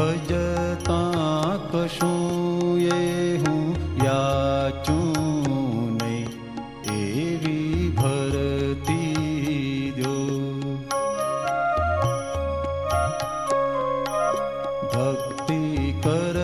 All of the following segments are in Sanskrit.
भजता कशुयहु याचु ने देवी भरती भक्ति कर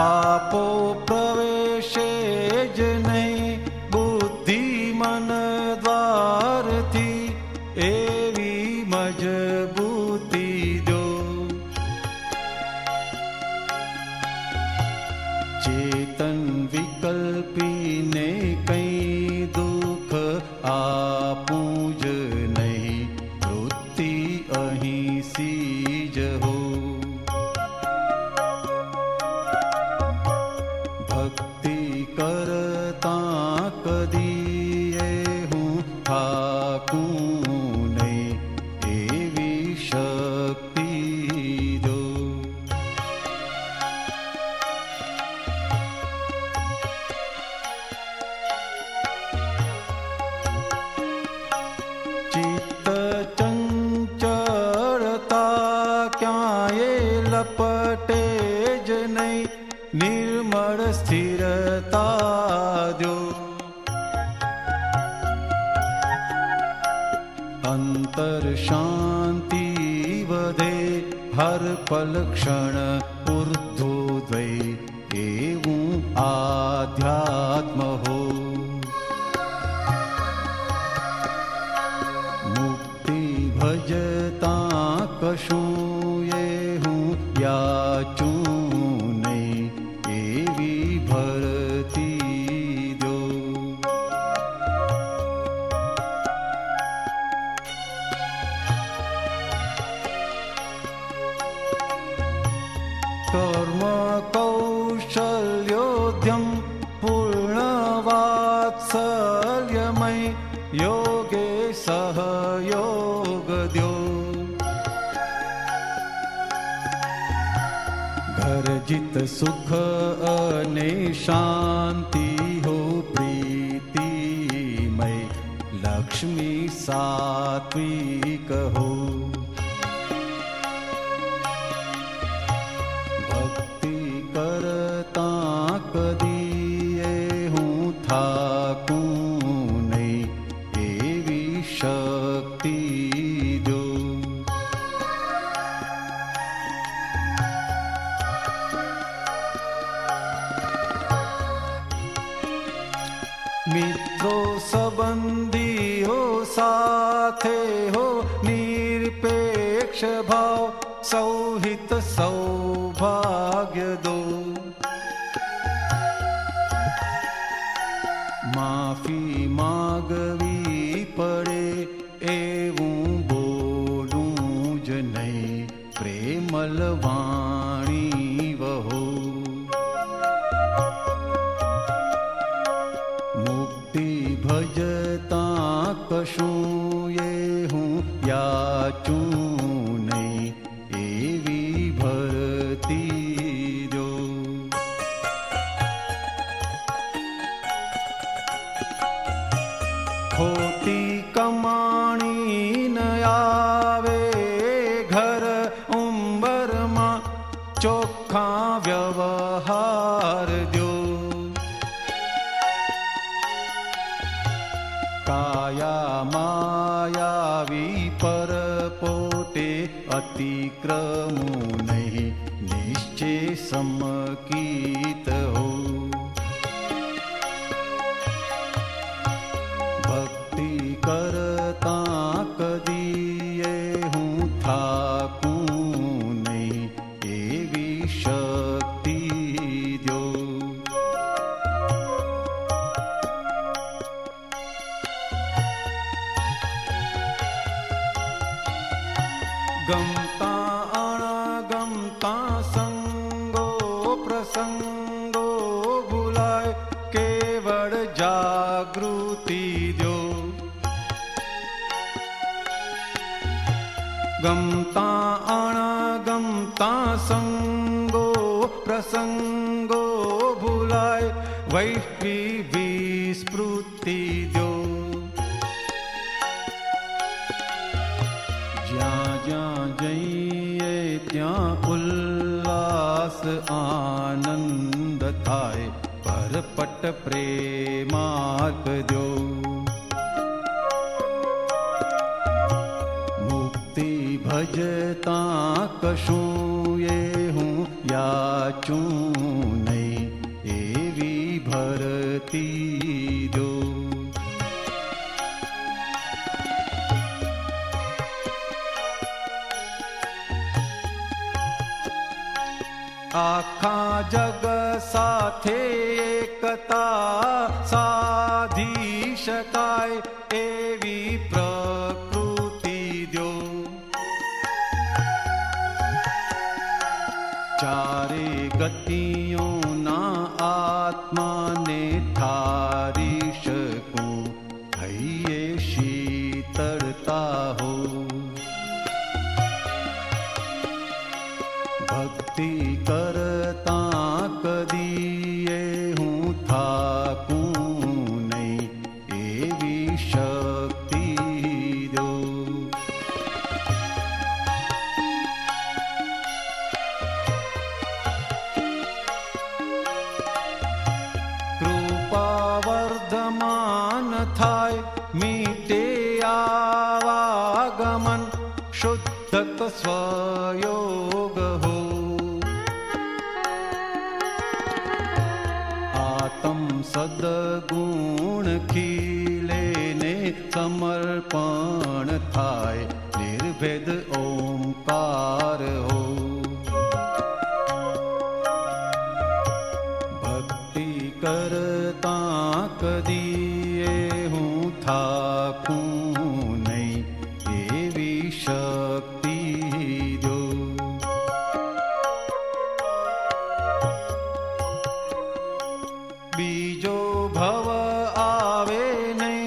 पापो प्रवेशे बुद्धि मनद्वारी एवी बुद्धि दो। चेतन विकल्पिने ठाड स्थिरता दो। अंतर शांति वधे, हर पल क्षण ऊर्ध्वद्वै, एवं आध्यात्म हो। मुक्ति भजता कशू कर्म कौशलयोद्यं पूर्णवात्सर्यमय योगे सः योग दो गर्जित सुख अनि शान्तिः प्रीतिमयि लक्ष्मी सात्विकहो ौहित सौ भाग्य दो मागवि पडे एव जनै प्रेमलवा। नहीं निश्चय समकीत हो। भक्ति करता कदिए हूँ थाकू नहीं शक्ति दो। गम गम्ता अणागम्ता सङ्गो प्रसङ्गो भू ज्या स्मृति दो ज्याय त्याल्लास आनन्द प्रे दो। आखा जग साथे एकता साधी शकाय एवी प्रकृति दो चारे गतियों ना आत्मा ने થાય મીટે આવાગમન શુદ્ધ સ્વયોગ હો આતમ સદગુણ ખીલે ને સમર્પણ થાય નિર્ભેદ ઓમકાર હો ભક્તિ કરતા કદીએ नै देवी शक्ति दो। बीजो भव आवे नै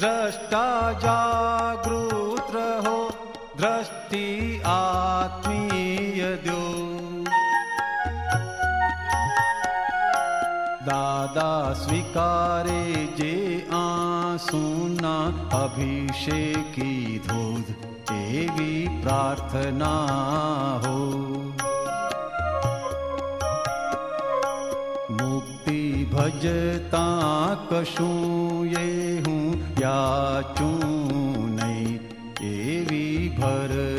द्रष्टा जागृत जागृतो द्रष्टि आत्मीयदो दादा स्वीकारे जे सुना अभिषेकी धोध धू प्रार्थना हो। मुक्ति भजता कशु ये हा चू नहीं एव भर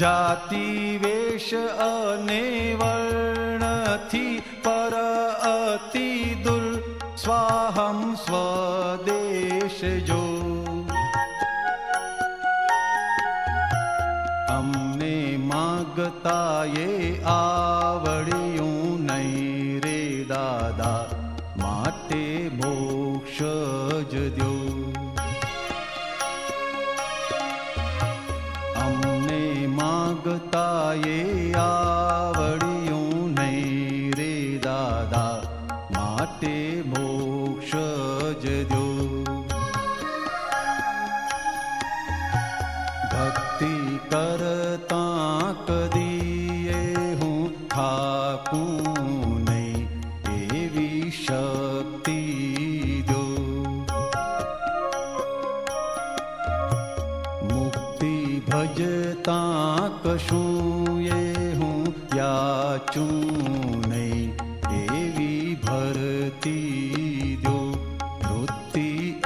जातिवेश अनेवर्णथि पर अति दुर् स्वाहं स्वदेशजो अम्ने मागताये आवडे आवडियो रे दादा, माटे मोक्ष भक्ति करता कदीए हूँ ठाकू नहीं शक्ति दो। मुक्ति भजता कशू देवी भरती वृत्ति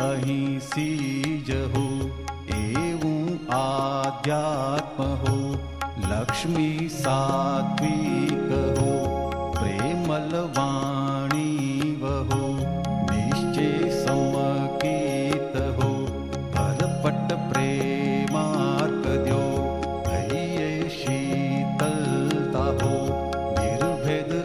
आध्यात्म हो लक्ष्मी साध्वी rei